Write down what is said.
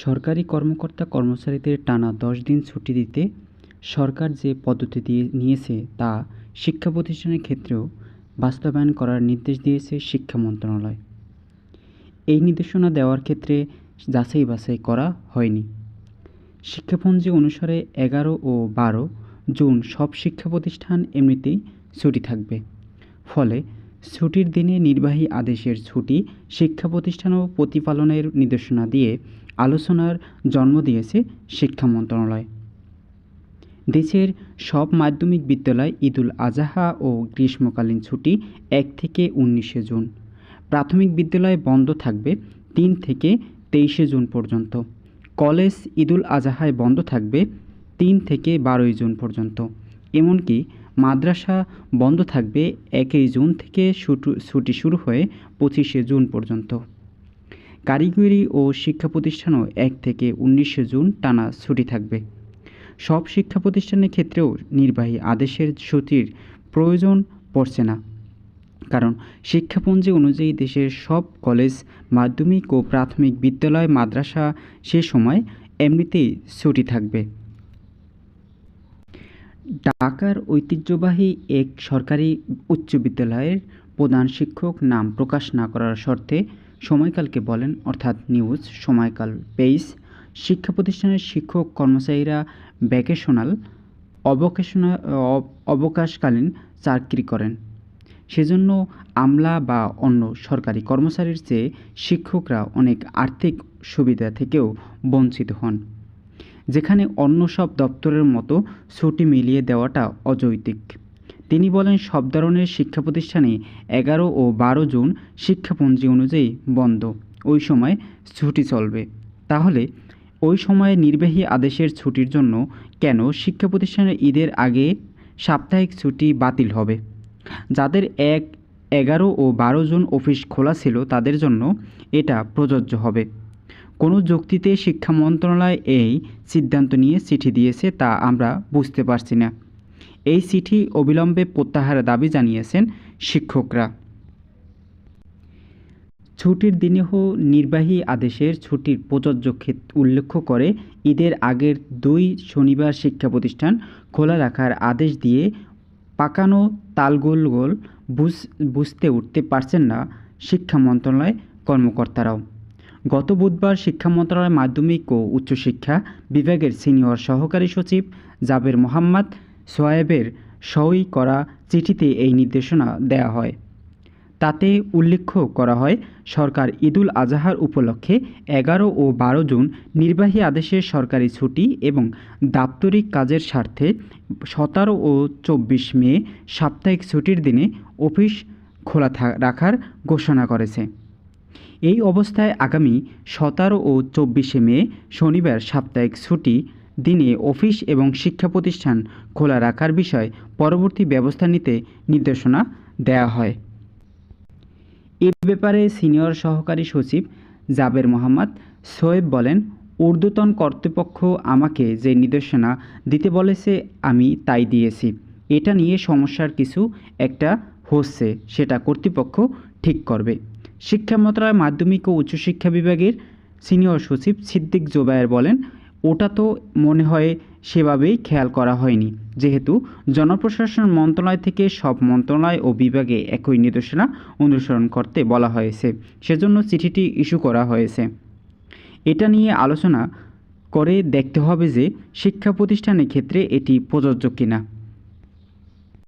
সরকারি কর্মকর্তা কর্মচারীদের টানা দশ দিন ছুটি দিতে সরকার যে পদ্ধতি দিয়ে নিয়েছে তা শিক্ষা প্রতিষ্ঠানের ক্ষেত্রেও বাস্তবায়ন করার নির্দেশ দিয়েছে শিক্ষা মন্ত্রণালয়। এই নির্দেশনা দেওয়ার ক্ষেত্রে যাচাই বাছাই করা হয়নি। শিক্ষাপঞ্জি অনুসারে এগারো ও বারো জুন সব শিক্ষা প্রতিষ্ঠান এমনিতেই ছুটি থাকবে। ফলে ছুটির দিনে নির্বাহী আদেশের ছুটি শিক্ষা প্রতিষ্ঠান ও প্রতিপালনের নির্দেশনা দিয়ে আলোচনার জন্ম দিয়েছে শিক্ষা মন্ত্রণালয়। দেশের সব মাধ্যমিক বিদ্যালয় ঈদুল আজহা ও গ্রীষ্মকালীন ছুটি এক থেকে উনিশে জুন। প্রাথমিক বিদ্যালয় বন্ধ থাকবে তিন থেকে তেইশে জুন পর্যন্ত। কলেজ ঈদুল আজহায় বন্ধ থাকবে তিন থেকে বারোই জুন পর্যন্ত। এমনকি মাদ্রাসা বন্ধ থাকবে একই জুন থেকে ছুটি শুরু হয়ে পঁচিশে জুন পর্যন্ত। কারিগরি ও শিক্ষা প্রতিষ্ঠানও এক থেকে উনিশে জুন টানা ছুটি থাকবে। সব শিক্ষা প্রতিষ্ঠানের ক্ষেত্রেও নির্বাহী আদেশের ছুটির প্রয়োজন পড়ছে না। কারণ শিক্ষাপঞ্জি অনুযায়ী দেশের সব কলেজ, মাধ্যমিক ও প্রাথমিক বিদ্যালয়, মাদ্রাসা সে সময় এমনিতেই ছুটি থাকবে। ঢাকার ঐতিহ্যবাহী এক সরকারি উচ্চ বিদ্যালয়ের প্রধান শিক্ষক নাম প্রকাশ না করার শর্তে সময়কালকে বলেন, অর্থাৎ নিউজ, সময়কাল পেইস শিক্ষা প্রতিষ্ঠানের শিক্ষক কর্মচারীরা ভ্যাকেশনাল অবকেশনাল অবকাশকালীন চাকরি করেন। সেজন্য আমলা বা অন্য সরকারি কর্মচারীর চেয়ে শিক্ষকরা অনেক আর্থিক সুবিধা থেকেও বঞ্চিত হন, যেখানে অন্য সব দপ্তরের মতো ছুটি মিলিয়ে দেওয়াটা অযৌক্তিক। তিনি বলেন, সব ধরনের শিক্ষা প্রতিষ্ঠানে এগারো ও বারো জুন শিক্ষাপঞ্জি অনুযায়ী বন্ধ। ওই সময় ছুটি চলবে। তাহলে ওই সময়ে নির্বাহী আদেশের ছুটির জন্য কেন শিক্ষা প্রতিষ্ঠানের ঈদের আগে সাপ্তাহিক ছুটি বাতিল হবে? যাদের এক এগারো ও বারো জুন অফিস খোলা ছিল, তাদের জন্য এটা প্রযোজ্য হবে। কোনো যুক্তিতে শিক্ষা মন্ত্রণালয় এই সিদ্ধান্ত নিয়ে চিঠি দিয়েছে তা আমরা বুঝতে পারছি না। এই চিঠি অবিলম্বে প্রত্যাহারের দাবি জানিয়েছেন শিক্ষকরা। ছুটির দিনেহ নির্বাহী আদেশের ছুটির প্রযোজ্য উল্লেখ করে, ঈদের আগের দুই শনিবার শিক্ষা প্রতিষ্ঠান খোলা রাখার আদেশ দিয়ে পাকানো তালগোলগোল বুঝ, বুঝতে উঠতে পারছেন না শিক্ষা মন্ত্রণালয় কর্মকর্তারাও। গত বুধবার শিক্ষা মন্ত্রণালয় মাধ্যমিক ও উচ্চশিক্ষা বিভাগের সিনিয়র সহকারী সচিব জাবের মোহাম্মদ সোয়েবের সই করা চিঠিতে এই নির্দেশনা দেয়া হয়। তাতে উল্লেখ করা হয়, সরকার ঈদুল আজহার উপলক্ষে এগারো ও বারো জুন নির্বাহী আদেশের সরকারি ছুটি এবং দাপ্তরিক কাজের স্বার্থে সতেরো ও চব্বিশ মে সাপ্তাহিক ছুটির দিনে অফিস খোলা রাখার ঘোষণা করেছে। এই অবস্থায় আগামী সতেরো ও চব্বিশে মে শনিবার সাপ্তাহিক ছুটি দিনে অফিস এবং শিক্ষা প্রতিষ্ঠান খোলা রাখার বিষয়ে পরবর্তী ব্যবস্থা নিতে নির্দেশনা দেওয়া হয়। এ ব্যাপারে সিনিয়র সহকারী সচিব জাবের মোহাম্মদ সোয়েব বলেন, ঊর্ধ্বতন কর্তৃপক্ষ আমাকে যে নির্দেশনা দিতে বলেছে, আমি তাই দিয়েছি। এটা নিয়ে সমস্যার কিছু একটা হচ্ছে, সেটা কর্তৃপক্ষ ঠিক করবে। শিক্ষা মন্ত্রণালয় মাধ্যমিক ও উচ্চশিক্ষা বিভাগের সিনিয়র সচিব সিদ্দিক জোবায়ের বলেন ওটা তো মনে হয় সেভাবেই খেয়াল করা হয়নি। যেহেতু জনপ্রশাসন মন্ত্রণালয় থেকে সব মন্ত্রণালয় ও বিভাগে একই নির্দেশনা অনুসরণ করতে বলা হয়েছে। সেজন্য চিঠিটি ইস্যু করা হয়েছে। এটা নিয়ে আলোচনা করে দেখতে হবে যে শিক্ষা প্রতিষ্ঠানের ক্ষেত্রে এটি প্রযোজ্য কিনা।